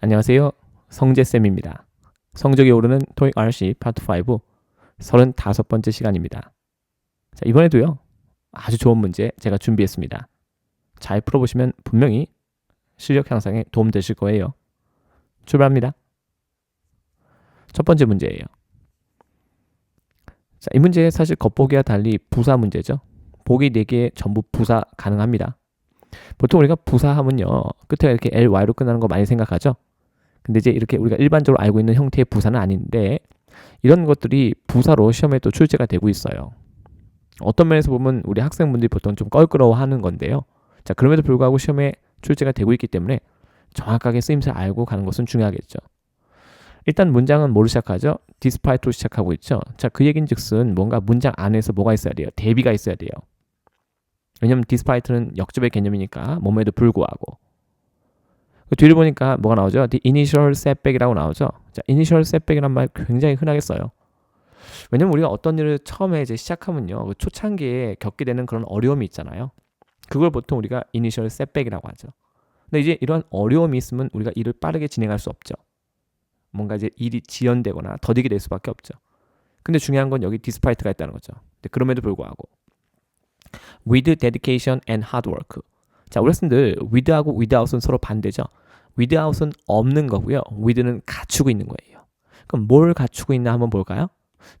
안녕하세요. 성재쌤입니다. 성적이 오르는 토익 RC 파트 5 35번째 시간입니다. 자, 이번에도요. 아주 좋은 문제 제가 준비했습니다. 잘 풀어보시면 분명히 실력 향상에 도움 되실 거예요. 출발합니다. 첫 번째 문제예요. 자, 이 문제 사실 겉보기와 달리 부사 문제죠. 보기 4개 전부 부사 가능합니다. 보통 우리가 부사하면요. 끝에 이렇게 ly로 끝나는 거 많이 생각하죠. 근데 이제 이렇게 우리가 일반적으로 알고 있는 형태의 부사는 아닌데 이런 것들이 부사로 시험에 또 출제가 되고 있어요. 어떤 면에서 보면 우리 학생분들이 보통 좀 껄끄러워하는 건데요. 자 그럼에도 불구하고 시험에 출제가 되고 있기 때문에 정확하게 쓰임새 알고 가는 것은 중요하겠죠. 일단 문장은 뭐로 시작하죠? 디스파이트로 시작하고 있죠. 자 그 얘긴 즉슨 뭔가 문장 안에서 뭐가 있어야 돼요? 대비가 있어야 돼요. 왜냐면 디스파이트는 역접의 개념이니까 몸에도 불구하고 그 뒤를 보니까 뭐가 나오죠? The initial setback이라고 나오죠. 자, initial setback이란 말 굉장히 흔하게 써요. 왜냐면 우리가 어떤 일을 처음에 이제 시작하면요, 그 초창기에 겪게 되는 그런 어려움이 있잖아요. 그걸 보통 우리가 initial setback이라고 하죠. 근데 이제 이런 어려움이 있으면 우리가 일을 빠르게 진행할 수 없죠. 뭔가 이제 일이 지연되거나 더디게 될 수밖에 없죠. 근데 중요한 건 여기 디스파이트가 있다는 거죠. 그럼에도 불구하고 with dedication and hard work. 자, 우리 학생들 with하고 without은 서로 반대죠. without은 없는 거고요. with는 갖추고 있는 거예요. 그럼 뭘 갖추고 있나 한번 볼까요?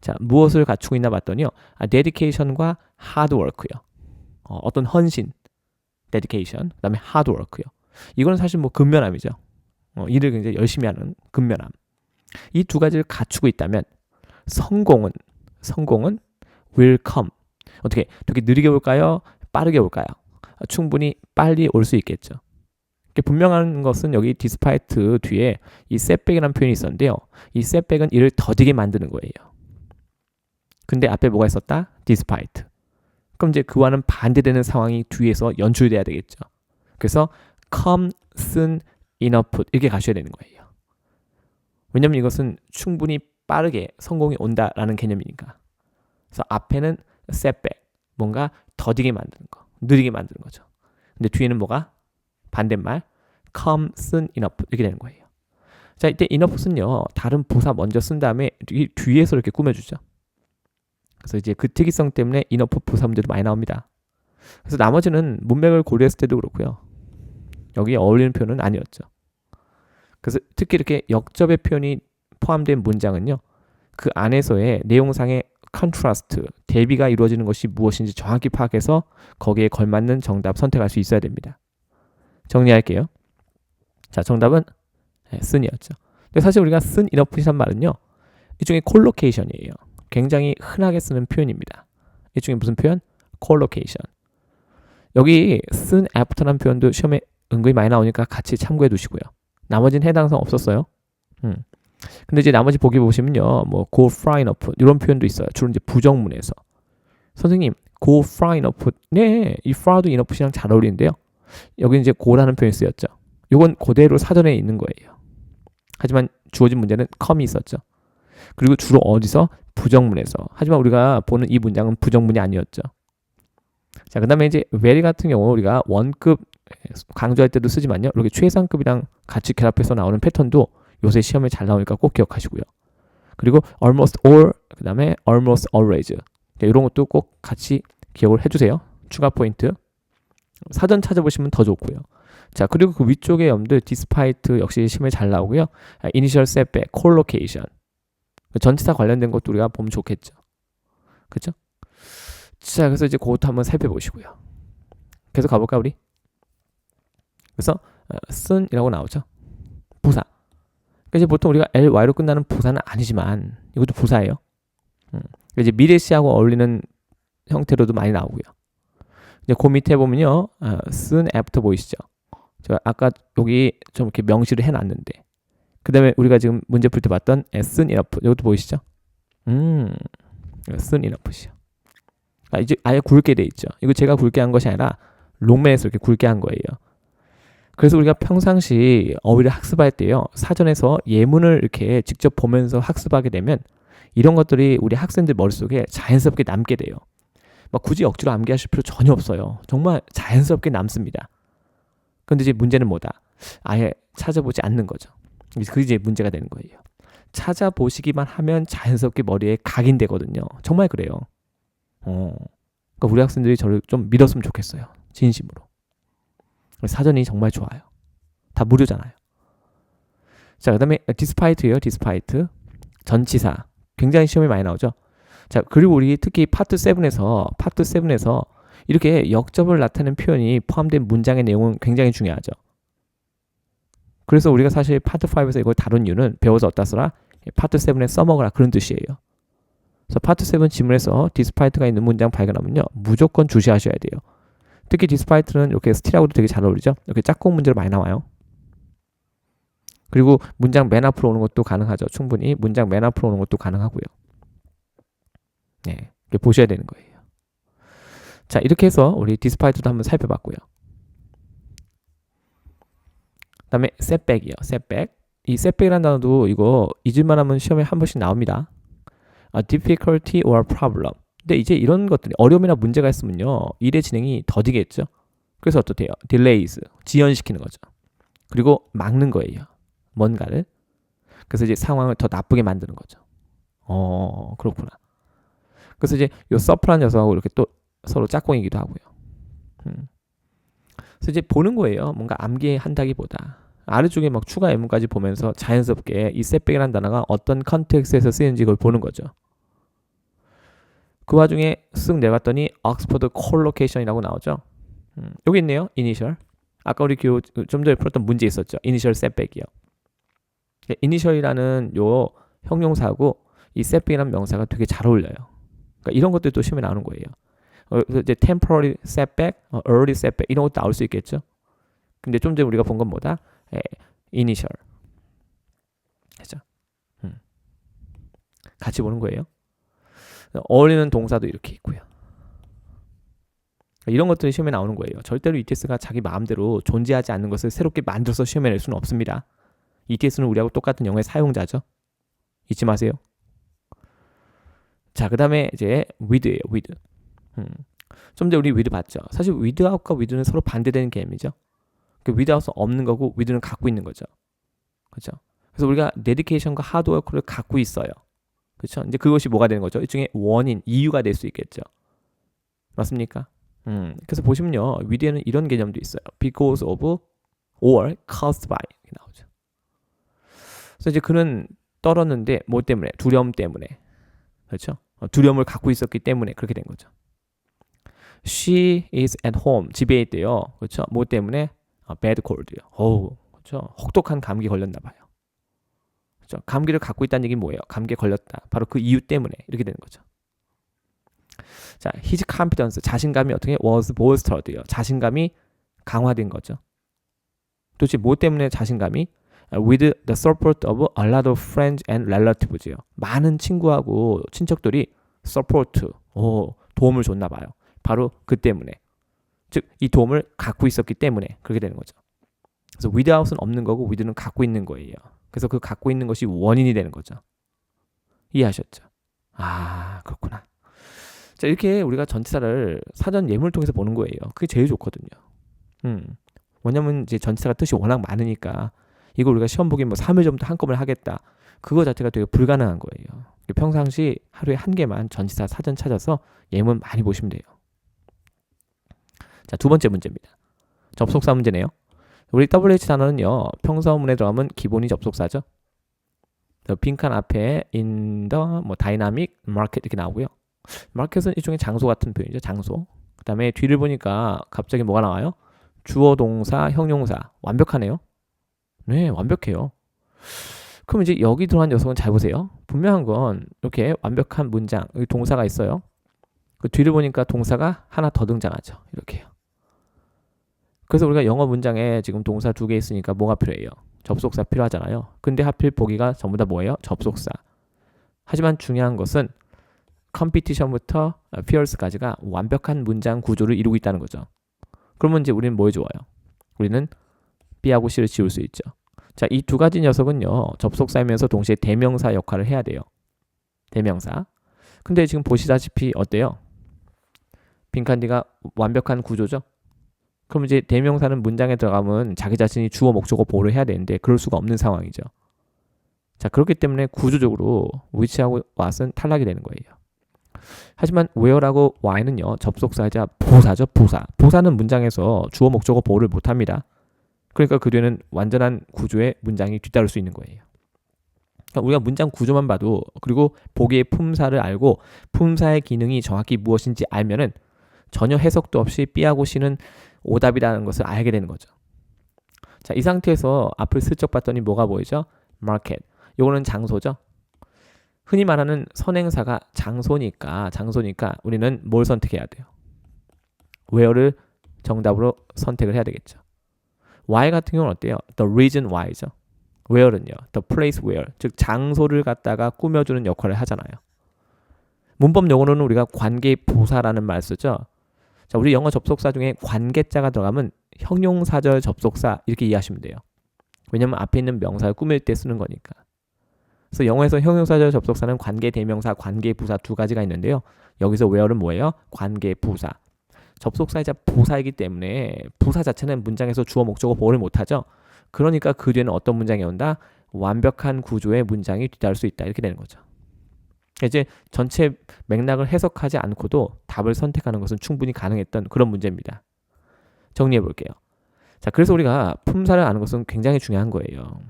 자, 무엇을 갖추고 있나 봤더니요. 아, dedication과 hard work요. 어, 어떤 헌신, dedication, 그다음에 hard work요. 이거는 사실 뭐 근면함이죠. 어, 일을 굉장히 열심히 하는 근면함. 이 두 가지를 갖추고 있다면 성공은 성공은 will come. 어떻게 되게 느리게 올까요? 빠르게 올까요? 아, 충분히 빨리 올 수 있겠죠. 분명한 것은 여기 디스파이트 뒤에 이 setback이라는 표현이 있었는데요. 이 setback은 이를 더디게 만드는 거예요. 근데 앞에 뭐가 있었다? despite. 그럼 이제 그와는 반대되는 상황이 뒤에서 연출돼야 되겠죠. 그래서 come soon enough 이렇게 가셔야 되는 거예요. 왜냐면 이것은 충분히 빠르게 성공이 온다라는 개념이니까. 그래서 앞에는 setback, 뭔가 더디게 만드는 거, 느리게 만드는 거죠. 근데 뒤에는 뭐가 반대말 come soon enough 이렇게 되는 거예요. 자 이때 enough는요 다른 부사 먼저 쓴 다음에 뒤에서 이렇게 꾸며주죠. 그래서 이제 그 특이성 때문에 enough 부사 문제도 많이 나옵니다. 그래서 나머지는 문맥을 고려했을 때도 그렇고요. 여기 어울리는 표현은 아니었죠. 그래서 특히 이렇게 역접의 표현이 포함된 문장은요. 그 안에서의 내용상의 컨트라스트, 대비가 이루어지는 것이 무엇인지 정확히 파악해서 거기에 걸맞는 정답 선택할 수 있어야 됩니다. 정리할게요. 자, 정답은 네, 쓴이었죠. 근데 사실 우리가 쓴 이너프이란 말은요. 이중에 콜로케이션이에요. 굉장히 흔하게 쓰는 표현입니다. 이 중에 무슨 표현? 콜로케이션. 여기 쓴 애프터라는 표현도 시험에 은근히 많이 나오니까 같이 참고해 두시고요. 나머지는 해당성 없었어요. 음. 근데 이제 나머지 보기 보시면요. 뭐 go far enough 이런 표현도 있어요. 주로 이제 부정문에서. 선생님, go far enough. 네, 이 far도 enough이랑 잘 어울리는데요. 여기 이제 고라는 표현이 쓰였죠. 이건 그대로 사전에 있는 거예요. 하지만 주어진 문제는 컴이 있었죠. 그리고 주로 어디서? 부정문에서. 하지만 우리가 보는 이 문장은 부정문이 아니었죠. 자, 그 다음에 이제 very 같은 경우 우리가 원급 강조할 때도 쓰지만요. 이렇게 최상급이랑 같이 결합해서 나오는 패턴도 요새 시험에 잘 나오니까 꼭 기억하시고요. 그리고 almost all, 그 다음에 almost always. 이런 것도 꼭 같이 기억을 해주세요. 추가 포인트. 사전 찾아보시면 더 좋고요. 자, 그리고 그 위쪽에 염들 디스파이트 역시 심에 잘 나오고요. 이니셜 셋백, 콜로케이션. 전치사 관련된 것도 우리가 보면 좋겠죠. 그렇죠? 자, 그래서 이제 그것도 한번 살펴보시고요. 계속 가볼까 우리? 그래서 어, 쓴이라고 나오죠. 부사. 그러니까 이제 보통 우리가 ly로 끝나는 부사는 아니지만 이것도 부사예요. 음. 이제 미래시하고 어울리는 형태로도 많이 나오고요. 이제 그 밑에 보면요, 어, soon after 보이시죠? 제가 아까 여기 좀 이렇게 명시를 해놨는데, 그 다음에 우리가 지금 문제 풀 때 봤던 soon enough 이것도 보이시죠? 음, soon enough이요. 아, 이제 아예 굵게 돼 있죠. 이거 제가 굵게 한 것이 아니라 롱맨에서 이렇게 굵게 한 거예요. 그래서 우리가 평상시 어휘를 학습할 때요, 사전에서 예문을 이렇게 직접 보면서 학습하게 되면 이런 것들이 우리 학생들 머릿속에 자연스럽게 남게 돼요. 막 굳이 억지로 암기하실 필요 전혀 없어요. 정말 자연스럽게 남습니다. 근데 이제 문제는 뭐다? 아예 찾아보지 않는 거죠. 그게 이제 문제가 되는 거예요. 찾아보시기만 하면 자연스럽게 머리에 각인되거든요. 정말 그래요. 어. 그러니까 우리 학생들이 저를 좀 믿었으면 좋겠어요. 진심으로. 사전이 정말 좋아요. 다 무료잖아요. 자, 그 다음에 디스파이트예요. 디스파이트. 전치사. 굉장히 시험에 많이 나오죠. 자, 그리고 우리 특히 파트 7에서 파트 7에서 이렇게 역접을 나타내는 표현이 포함된 문장의 내용은 굉장히 중요하죠. 그래서 우리가 사실 파트 5에서 이걸 다룬 이유는 배워서 어디다 써라? 파트 7에 써먹어라 그런 뜻이에요. 그래서 파트 7 지문에서 디스파이트가 있는 문장 발견하면요. 무조건 주시하셔야 돼요. 특히 디스파이트는 이렇게 스틸하고도 되게 잘 어울리죠. 이렇게 짝꿍 문제로 많이 나와요. 그리고 문장 맨 앞으로 오는 것도 가능하죠. 충분히 문장 맨 앞으로 오는 것도 가능하고요. 네, 이렇게 보셔야 되는 거예요. 자, 이렇게 해서 우리 디스파이트도 한번 살펴봤고요. 그다음에 setback이요. setback. 이 setback이라는 단어도 이거 잊을만 하면 시험에 한 번씩 나옵니다. A difficulty or problem. 근데 이제 이런 것들이 어려움이나 문제가 있으면요. 일의 진행이 더디겠죠. 그래서 어떻대요? delays. 지연시키는 거죠. 그리고 막는 거예요. 뭔가를. 그래서 이제 상황을 더 나쁘게 만드는 거죠. 어, 그렇구나. 그래서 이제 요 서프란 녀석하고 이렇게 또 서로 짝꿍이기도 하고요. 음. 그래서 이제 보는 거예요. 뭔가 암기한다기보다 아래쪽에 막 추가 예문까지 보면서 자연스럽게 이 setback이라는 단어가 어떤 컨텍스트에서 쓰이는지 그걸 보는 거죠. 그 와중에 쓱 내봤더니 옥스퍼드 콜로케이션이라고 나오죠. 음, 여기 있네요. 이니셜. 아까 우리 그좀 전에 풀었던 문제 있었죠. 이니셜 setback이요. 이니셜이라는 요 형용사하고 이 setback이라는 명사가 되게 잘 어울려요. 그러니까 이런 것들도 시험에 나오는 거예요. 어, 이제 temporary setback, 어, early setback 이런 것도 나올 수 있겠죠. 근데 좀 전에 우리가 본 건 뭐다? 예, initial. 그죠? 음. 같이 보는 거예요. 어울리는 동사도 이렇게 있고요. 이런 것들이 시험에 나오는 거예요. 절대로 ETS가 자기 마음대로 존재하지 않는 것을 새롭게 만들어서 시험에 낼 수는 없습니다. ETS는 우리하고 똑같은 영어의 사용자죠. 잊지 마세요. 자, 그 다음에 이제 with예요, with. 음. 좀 전에 우리 with 봤죠. 사실 without과 with는 서로 반대되는 개념이죠. 그 without은 없는 거고 with는 갖고 있는 거죠. 그렇죠? 그래서 우리가 dedication과 hardwork를 갖고 있어요. 그렇죠? 이제 그것이 뭐가 되는 거죠? 일종의 원인, 이유가 될 수 있겠죠. 맞습니까? 음, 그래서 보시면요, with에는 이런 개념도 있어요. because of or caused by 이렇게 나오죠. 그래서 이제 그는 떨었는데 뭐 때문에? 두려움 때문에. 그렇죠? 어, 두려움을 갖고 있었기 때문에 그렇게 된 거죠. She is at home. 집에 있대요. 그렇죠? 뭐 때문에? 아, bad cold요. 어우, 그렇죠? 혹독한 감기 걸렸나 봐요. 그렇죠? 감기를 갖고 있다는 얘기는 뭐예요? 감기에 걸렸다. 바로 그 이유 때문에 이렇게 되는 거죠. 자, his confidence 자신감이 어떻게 was bolstered요. 자신감이 강화된 거죠. 도대체 뭐 때문에 자신감이 with the support of a lot of friends and relatives요. 많은 친구하고 친척들이 support, 오, 도움을 줬나 봐요. 바로 그 때문에. 즉, 이 도움을 갖고 있었기 때문에 그렇게 되는 거죠. 그래서 without은 없는 거고 with는 갖고 있는 거예요. 그래서 그 갖고 있는 것이 원인이 되는 거죠. 이해하셨죠? 아, 그렇구나. 자, 이렇게 우리가 전치사를 사전 예문을 통해서 보는 거예요. 그게 제일 좋거든요. 음. 왜냐면 이제 전치사가 뜻이 워낙 많으니까 이거 우리가 시험 보기 뭐 3일 전부터 한꺼번에 하겠다. 그거 자체가 되게 불가능한 거예요. 평상시 하루에 한 개만 전치사 사전 찾아서 예문 많이 보시면 돼요. 자, 두 번째 문제입니다. 접속사 문제네요. 우리 WH 단어는요, 평서문에 들어가면 기본이 접속사죠. 빈칸 앞에 in the 뭐 dynamic market 이렇게 나오고요. 마켓은 일종의 장소 같은 표현이죠. 장소. 그 다음에 뒤를 보니까 갑자기 뭐가 나와요? 주어, 동사, 형용사. 완벽하네요. 네, 완벽해요. 그럼 이제 여기 들어간 녀석은 잘 보세요. 분명한 건 이렇게 완벽한 문장, 여기 동사가 있어요. 그 뒤를 보니까 동사가 하나 더 등장하죠. 이렇게요. 그래서 우리가 영어 문장에 지금 동사 두 개 있으니까 뭐가 필요해요? 접속사 필요하잖아요. 근데 하필 보기가 전부 다 뭐예요? 접속사. 하지만 중요한 것은 컴피티션부터 피어스까지가 완벽한 문장 구조를 이루고 있다는 거죠. 그러면 이제 우리는 뭐 해줘요? 우리는 B하고 C를 지울 수 있죠. 자, 이 두 가지 녀석은요, 접속사이면서 동시에 대명사 역할을 해야 돼요. 대명사. 근데 지금 보시다시피 어때요? 빈칸디가 완벽한 구조죠. 그럼 이제 대명사는 문장에 들어가면 자기 자신이 주어 목적어 보호를 해야 되는데 그럴 수가 없는 상황이죠. 자 그렇기 때문에 구조적으로 which하고 what은 탈락이 되는 거예요. 하지만 where하고 why는요 접속사이자 부사죠 부사. 부사는 문장에서 주어 목적어 보호를 못 합니다. 그러니까 그 뒤에는 완전한 구조의 문장이 뒤따를 수 있는 거예요. 그러니까 우리가 문장 구조만 봐도 그리고 보기의 품사를 알고 품사의 기능이 정확히 무엇인지 알면은 전혀 해석도 없이 B하고 C는 오답이라는 것을 알게 되는 거죠. 자, 이 상태에서 앞을 슬쩍 봤더니 뭐가 보이죠? market. 요거는 장소죠. 흔히 말하는 선행사가 장소니까 장소니까 우리는 뭘 선택해야 돼요? where를 정답으로 선택을 해야 되겠죠. why 같은 경우는 어때요? the reason why죠. where는요. the place where 즉 장소를 갖다가 꾸며주는 역할을 하잖아요. 문법 용어로는 우리가 관계 부사라는 말 쓰죠. 자, 우리 영어 접속사 중에 관계자가 들어가면 형용사절 접속사 이렇게 이해하시면 돼요. 왜냐면 앞에 있는 명사를 꾸밀 때 쓰는 거니까. 그래서 영어에서 형용사절 접속사는 관계 대명사, 관계 부사 두 가지가 있는데요. 여기서 where는 뭐예요? 관계 부사. 접속사이자 부사이기 때문에 부사 자체는 문장에서 주어 목적어 보호를 못하죠. 그러니까 그 뒤에는 어떤 문장이 온다? 완벽한 구조의 문장이 뒤따를 수 있다. 이렇게 되는 거죠. 이제 전체 맥락을 해석하지 않고도 답을 선택하는 것은 충분히 가능했던 그런 문제입니다. 정리해 볼게요. 자, 그래서 우리가 품사를 아는 것은 굉장히 중요한 거예요.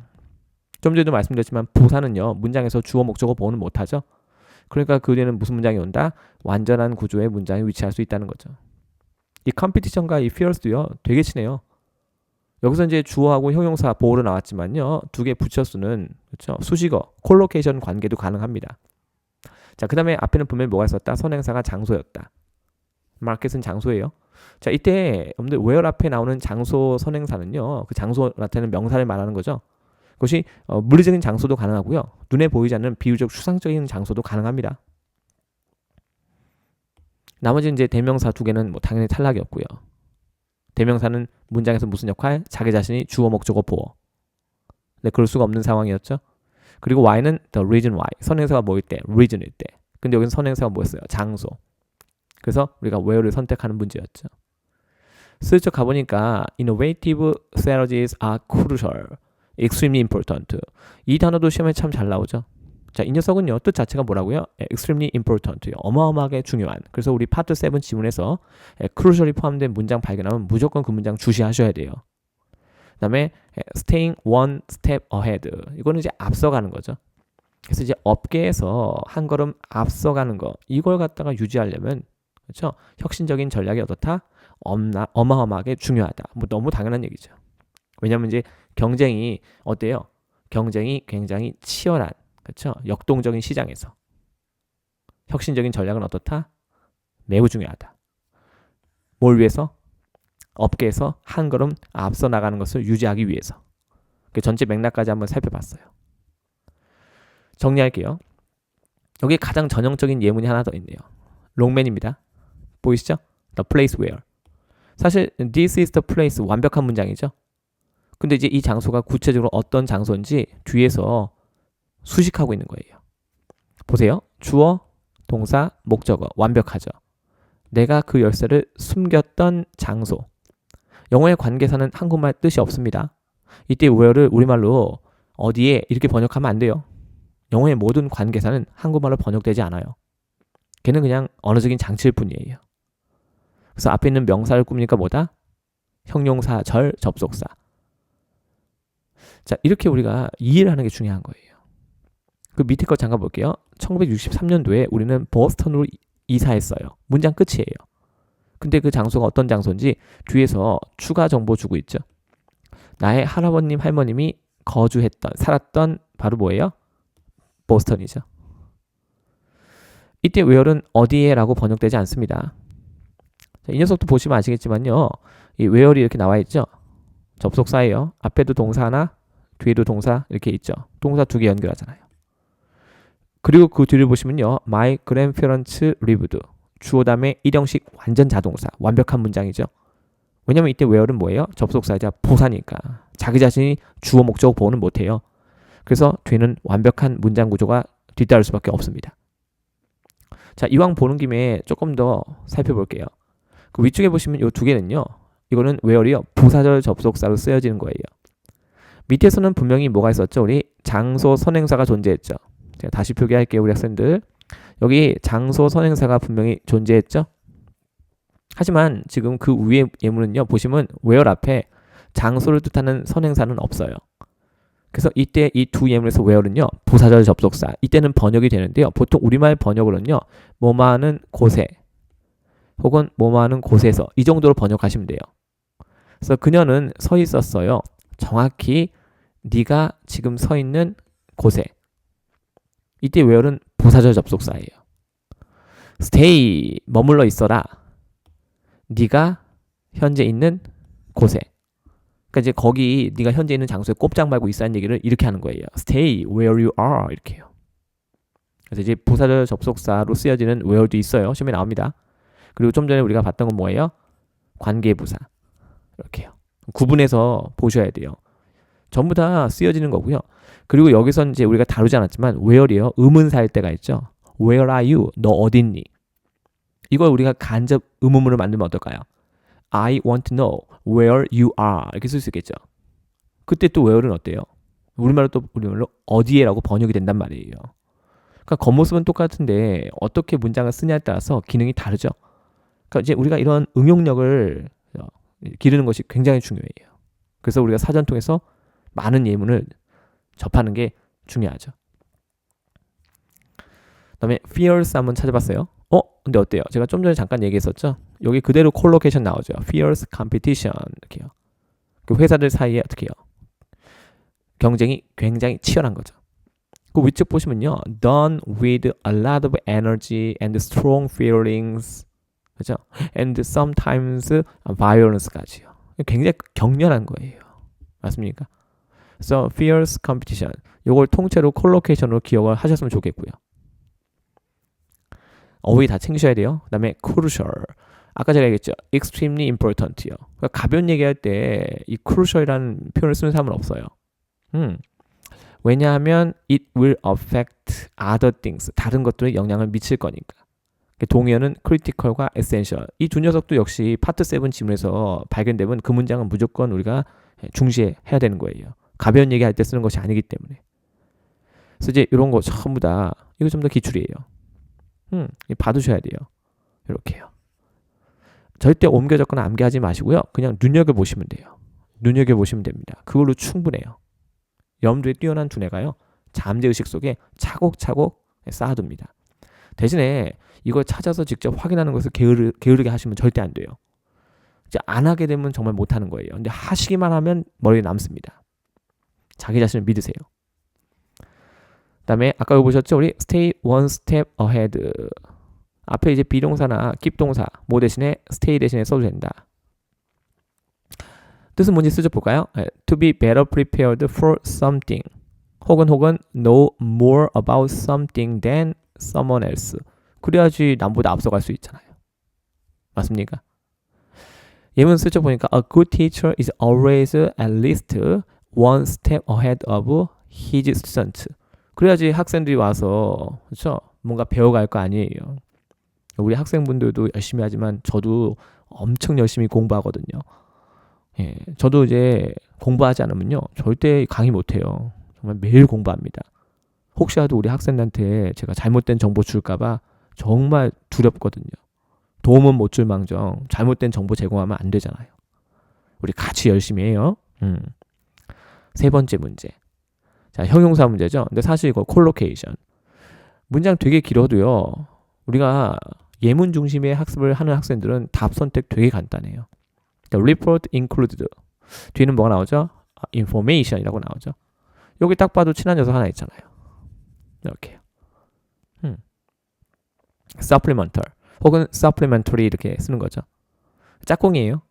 좀 전에도 말씀드렸지만 부사는요 문장에서 주어 목적어 보호는 못하죠. 그러니까 그 뒤에는 무슨 문장이 온다? 완전한 구조의 문장이 위치할 수 있다는 거죠. 이 컴피티션과 이 피어스도요 되게 친해요. 여기서 이제 주어하고 형용사 보호로 나왔지만요 두 개 붙여 쓰는 그렇죠 수식어 콜로케이션 관계도 가능합니다. 자, 그 다음에 앞에는 분명히 뭐가 있었다? 선행사가 장소였다. 마켓은 장소예요. 자, 이때 여러분들 where 앞에 나오는 장소 선행사는요. 그 장소 나타내는 명사를 말하는 거죠. 그것이 어, 물리적인 장소도 가능하고요. 눈에 보이지 않는 비유적 추상적인 장소도 가능합니다. 나머지 이제 대명사 두 개는 뭐 당연히 탈락이었고요. 대명사는 문장에서 무슨 역할? 자기 자신이 주어 목적어 보어. 네, 그럴 수가 없는 상황이었죠. 그리고 why는 the reason why. 선행사가 뭐일 때? reason일 때. 근데 여기는 선행사가 뭐였어요? 장소. 그래서 우리가 where를 선택하는 문제였죠. 슬쩍 가보니까 innovative strategies are crucial. extremely important. 이 단어도 시험에 참 잘 나오죠. 자, 이 녀석은요, 뜻 자체가 뭐라고요? extremely important. 어마어마하게 중요한. 그래서 우리 파트 7 지문에서 crucial이 포함된 문장 발견하면 무조건 그 문장 주시하셔야 돼요. 그다음에 staying one step ahead. 이거는 이제 앞서가는 거죠. 그래서 이제 업계에서 한 걸음 앞서가는 거 이걸 갖다가 유지하려면 그렇죠? 혁신적인 전략이 어떻다? 엄나, 어마어마하게 중요하다. 뭐 너무 당연한 얘기죠. 왜냐하면 이제 경쟁이 어때요? 경쟁이 굉장히 치열한 그렇죠? 역동적인 시장에서 혁신적인 전략은 어떻다? 매우 중요하다. 뭘 위해서? 업계에서 한 걸음 앞서 나가는 것을 유지하기 위해서. 그 전체 맥락까지 한번 살펴봤어요. 정리할게요. 여기 가장 전형적인 예문이 하나 더 있네요. 롱맨입니다. 보이시죠? The place where. 사실 this is the place 완벽한 문장이죠. 근데 이제 이 장소가 구체적으로 어떤 장소인지 뒤에서 수식하고 있는 거예요. 보세요. 주어, 동사, 목적어 완벽하죠. 내가 그 열쇠를 숨겼던 장소. 영어의 관계사는 한국말 뜻이 없습니다. 이때 where를 우리말로 어디에 이렇게 번역하면 안 돼요. 영어의 모든 관계사는 한국말로 번역되지 않아요. 걔는 그냥 언어적인 장치일 뿐이에요. 그래서 앞에 있는 명사를 꾸미니까 뭐다? 형용사, 절, 접속사. 자, 이렇게 우리가 이해를 하는 게 중요한 거예요. 그 밑에 거 잠깐 볼게요. 1963년도에 우리는 보스턴으로 이사했어요. 문장 끝이에요. 근데 그 장소가 어떤 장소인지 뒤에서 추가 정보 주고 있죠. 나의 할아버님, 할머님이 거주했던, 살았던 바로 뭐예요? 보스턴이죠. 이때 웨어는 어디에라고 번역되지 않습니다. 자, 이 녀석도 보시면 아시겠지만요. 이 웨어리 이렇게 나와 있죠. 접속사예요. 앞에도 동사 하나, 뒤에도 동사 이렇게 있죠. 동사 두 개 연결하잖아요. 그리고 그 뒤를 보시면요. My grandparents lived. 주어 다음에 일형식 완전 자동사 완벽한 문장이죠. 왜냐면 이때 where는 뭐예요? 접속사이자 부사니까 자기 자신이 주어 목적 보호는 못해요. 그래서 뒤는 완벽한 문장 구조가 뒤따를 수밖에 없습니다. 자 이왕 보는 김에 조금 더 살펴볼게요. 그 위쪽에 보시면 이 두 개는요. 이거는 where이요. 부사절 접속사로 쓰여지는 거예요. 밑에서는 분명히 뭐가 있었죠? 우리 장소 선행사가 존재했죠. 제가 다시 표기할게요, 우리 학생들. 여기 장소 선행사가 분명히 존재했죠. 하지만 지금 그 위에 예문은요. 보시면 where 앞에 장소를 뜻하는 선행사는 없어요. 그래서 이때 이 두 예문에서 where는요. 부사절 접속사. 이때는 번역이 되는데요. 보통 우리말 번역으로는요. 뭐뭐하는 곳에 혹은 뭐뭐하는 곳에서 이 정도로 번역하시면 돼요. 그래서 그녀는 서 있었어요. 정확히 네가 지금 서 있는 곳에. 이때 where는 부사절 접속사예요. stay 머물러 있어라. 네가 현재 있는 곳에. 그러니까 이제 거기 네가 현재 있는 장소에 꼼짝 말고 있어라는 얘기를 이렇게 하는 거예요. Stay where you are 이렇게요. 그래서 이제 부사절 접속사로 쓰여지는 where도 있어요. 시험에 나옵니다. 그리고 좀 전에 우리가 봤던 건 뭐예요? 관계부사 이렇게요. 구분해서 보셔야 돼요. 전부 다 쓰여지는 거고요. 그리고 여기선 이제 우리가 다루지 않았지만 where이요. 의문사일 때가 있죠. Where are you? 너 어딨니? 이걸 우리가 간접 의문문을 만들면 어떨까요? I want to know where you are 이렇게 쓸 수 있겠죠. 그때 또 where는 어때요? 우리말로 또 우리말로 어디에라고 번역이 된단 말이에요. 그러니까 겉모습은 똑같은데 어떻게 문장을 쓰냐에 따라서 기능이 다르죠. 그러니까 이제 우리가 이런 응용력을 어, 기르는 것이 굉장히 중요해요. 그래서 우리가 사전 통해서 많은 예문을 접하는 게 중요하죠. 그다음에 fierce 한번 찾아봤어요. 어? 근데 어때요? 제가 좀 전에 잠깐 얘기했었죠. 여기 그대로 콜로케이션 나오죠. fierce competition 이렇게요. 그 회사들 사이에 어떻게 해요? 경쟁이 굉장히 치열한 거죠. 그 위쪽 보시면요. done with a lot of energy and strong feelings. 그죠? and sometimes violence까지요. 굉장히 격렬한 거예요. 맞습니까? 그래서 fierce competition. 요걸 통째로 콜로케이션으로 기억을 하셨으면 좋겠고요. 어휘 다 챙기셔야 돼요. 그 다음에 crucial. 아까 제가 얘기했죠. extremely important요. 그러니까 가벼운 얘기할 때 이 crucial이라는 표현을 쓰는 사람은 없어요. 음. 왜냐하면 it will affect other things. 다른 것들에 영향을 미칠 거니까. 동의어는 critical과 essential. 이두 녀석도 역시 파트 7 지문에서 발견되면 그 문장은 무조건 우리가 중시해야 되는 거예요. 가벼운 얘기할 때 쓰는 것이 아니기 때문에. 그래서 이제 이런 거 전부 다 이거 좀더 기출이에요. 음, 받으셔야 돼요. 이렇게요. 절대 옮겨 적거나 암기하지 마시고요. 그냥 눈여겨 보시면 돼요. 눈여겨 보시면 됩니다. 그걸로 충분해요. 염두에 뛰어난 두뇌가요. 잠재 의식 속에 차곡차곡 쌓아둡니다. 대신에 이걸 찾아서 직접 확인하는 것을 게으르, 게으르게 하시면 절대 안 돼요. 이제 안 하게 되면 정말 못 하는 거예요. 근데 하시기만 하면 머리에 남습니다. 자기 자신을 믿으세요. 그다음에 아까 여기 보셨죠? 우리 stay one step ahead. 앞에 이제 비동사나 깁동사 뭐 대신에 stay 대신에 써도 된다. 뜻은 뭔지 쓰죠 볼까요? To be better prepared for something. 혹은 혹은 know more about something than someone else. 그래야지 남보다 앞서갈 수 있잖아요. 맞습니까? 예문 쓰죠 보니까 a good teacher is always at least one step ahead of his student. 그래야지 학생들이 와서 그렇죠? 뭔가 배워갈 거 아니에요. 우리 학생분들도 열심히 하지만 저도 엄청 열심히 공부하거든요. 예, 저도 이제 공부하지 않으면요 절대 강의 못해요. 정말 매일 공부합니다. 혹시라도 우리 학생한테 제가 잘못된 정보 줄까봐 정말 두렵거든요. 도움은 못 줄 망정 잘못된 정보 제공하면 안 되잖아요. 우리 같이 열심히 해요. 음. 세 번째 문제. 자, 형용사 문제죠. 근데 사실 이거 콜로케이션. 문장 되게 길어도요. 우리가 예문 중심의 학습을 하는 학생들은 답 선택 되게 간단해요. report included. 뒤는 뭐가 나오죠? 아, information이라고 나오죠. 여기 딱 봐도 친한 녀석 하나 있잖아요. 이렇게요. 음. supplemental 혹은 supplementary 이렇게 쓰는 거죠. 짝꿍이에요.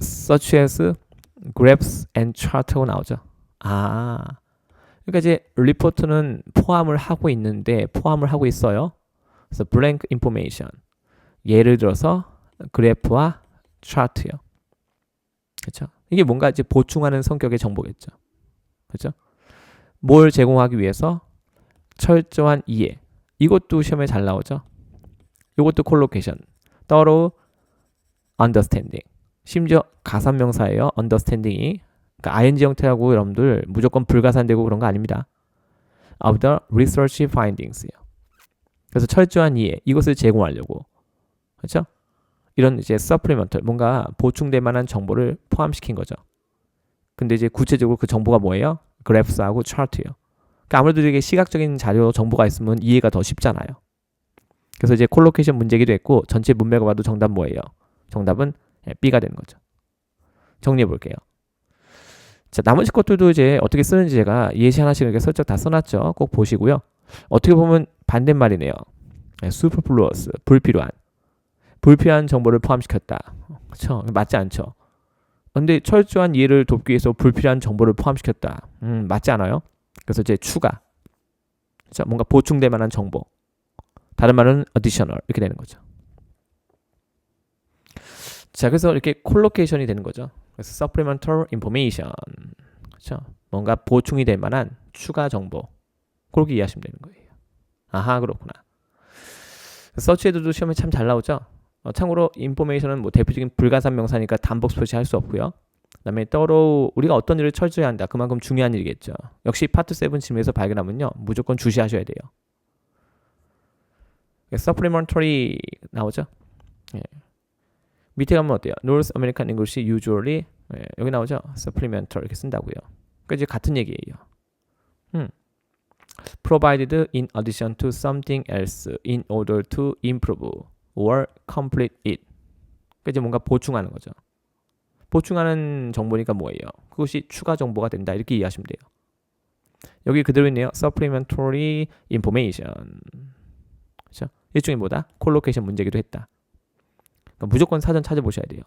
such as graphs and chart하고 나오죠. 아, 그러니까 이제 리포트는 포함을 하고 있는데 포함을 하고 있어요. 그래서 blank information. 예를 들어서 그래프와 차트요. 그렇죠? 이게 뭔가 이제 보충하는 성격의 정보겠죠. 그렇죠? 뭘 제공하기 위해서 철저한 이해. 이것도 시험에 잘 나오죠. 이것도 콜로케이션. thorough understanding. 심지어 가산명사예요. understanding이. 그러니까 ing 형태하고 여러분들 무조건 불가산되고 그런 거 아닙니다. of the research findings요. 그래서 철저한 이해 이것을 제공하려고 그렇죠? 이런 이제 supplemental 뭔가 보충될 만한 정보를 포함시킨 거죠. 근데 이제 구체적으로 그 정보가 뭐예요? 그래프스하고 차트요. 그러니까 아무래도 이게 시각적인 자료 정보가 있으면 이해가 더 쉽잖아요. 그래서 이제 콜로케이션 문제기도 했고 전체 문맥을 봐도 정답 뭐예요? 정답은 예, B가 되는 거죠. 정리해 볼게요. 자, 나머지 것들도 이제 어떻게 쓰는지 제가 예시 하나씩 이렇게 슬쩍 다 써놨죠. 꼭 보시고요. 어떻게 보면 반대말이네요. 네, superfluous, 불필요한. 불필요한 정보를 포함시켰다. 그렇죠? 맞지 않죠? 근데 철저한 이해를 돕기 위해서 불필요한 정보를 포함시켰다. 음, 맞지 않아요? 그래서 이제 추가. 자, 뭔가 보충될 만한 정보. 다른 말은 additional 이렇게 되는 거죠. 자, 그래서 이렇게 콜로케이션이 되는 거죠. 그래서 supplemental information. 그렇죠? 뭔가 보충이 될 만한 추가 정보. 그렇게 이해하시면 되는 거예요. 아하, 그렇구나. 서치에도 시험에 참 잘 나오죠. 어, 참고로 인포메이션은 뭐 대표적인 불가산 명사니까 단복 표시할 수 없고요. 그다음에 떠로 우리가 어떤 일을 철저히 한다. 그만큼 중요한 일이겠죠. 역시 파트 7 질문에서 발견하면요. 무조건 주시하셔야 돼요. supplementary 나오죠. 예. 밑에 가면 어때요? North American English usually 예, 여기 나오죠. supplemental 이렇게 쓴다고요. 그러니까 이제 같은 얘기예요. 음. provided in addition to something else in order to improve or complete it. 그러니까 이제 뭔가 보충하는 거죠. 보충하는 정보니까 뭐예요? 그것이 추가 정보가 된다 이렇게 이해하시면 돼요. 여기 그대로 있네요. supplementary information. 그렇죠? 일종의 뭐다? 콜로케이션 문제기도 했다. 그러니까 무조건 사전 찾아보셔야 돼요.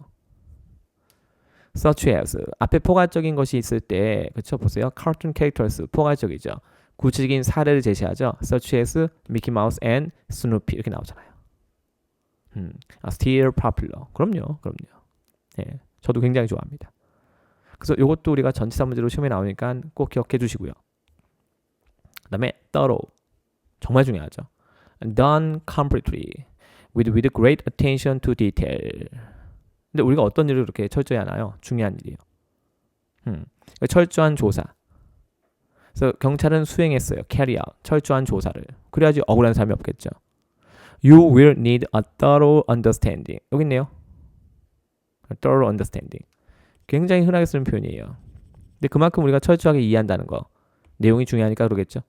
such as 앞에 포괄적인 것이 있을 때 그렇죠? 보세요. cartoon characters 포괄적이죠. 구체적인 사례를 제시하죠. such as Mickey Mouse and Snoopy 이렇게 나오잖아요. 음, still popular. 그럼요, 그럼요. 예, 저도 굉장히 좋아합니다. 그래서 이것도 우리가 전치사 문제로 시험에 나오니까 꼭 기억해 주시고요. 그 다음에 thorough 정말 중요하죠. done completely with with great attention to detail. 근데 우리가 어떤 일을 그렇게 철저히 하나요? 중요한 일이에요. 음, 철저한 조사. 그래서 경찰은 수행했어요. carry out. 철저한 조사를. 그래야지 억울한 사람이 없겠죠. You will need a thorough understanding. 여기 있네요. thorough understanding. 굉장히 흔하게 쓰는 표현이에요. 근데 그만큼 우리가 철저하게 이해한다는 거. 내용이 중요하니까 그러겠죠.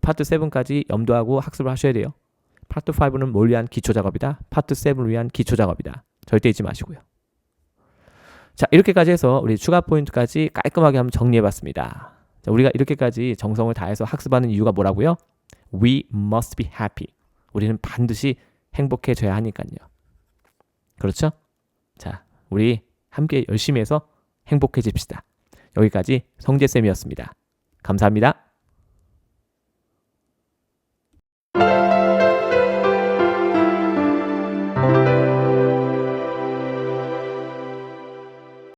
파트 7까지 염두하고 학습을 하셔야 돼요. 파트 5는 뭘 위한 기초 작업이다. 파트 7을 위한 기초 작업이다. 절대 잊지 마시고요. 자, 이렇게까지 해서 우리 추가 포인트까지 깔끔하게 한번 정리해 봤습니다. 자, 우리가 이렇게까지 정성을 다해서 학습하는 이유가 뭐라고요? We must be happy. 우리는 반드시 행복해져야 하니까요. 그렇죠? 자, 우리 함께 열심히 해서 행복해집시다. 여기까지 성재쌤이었습니다. 감사합니다.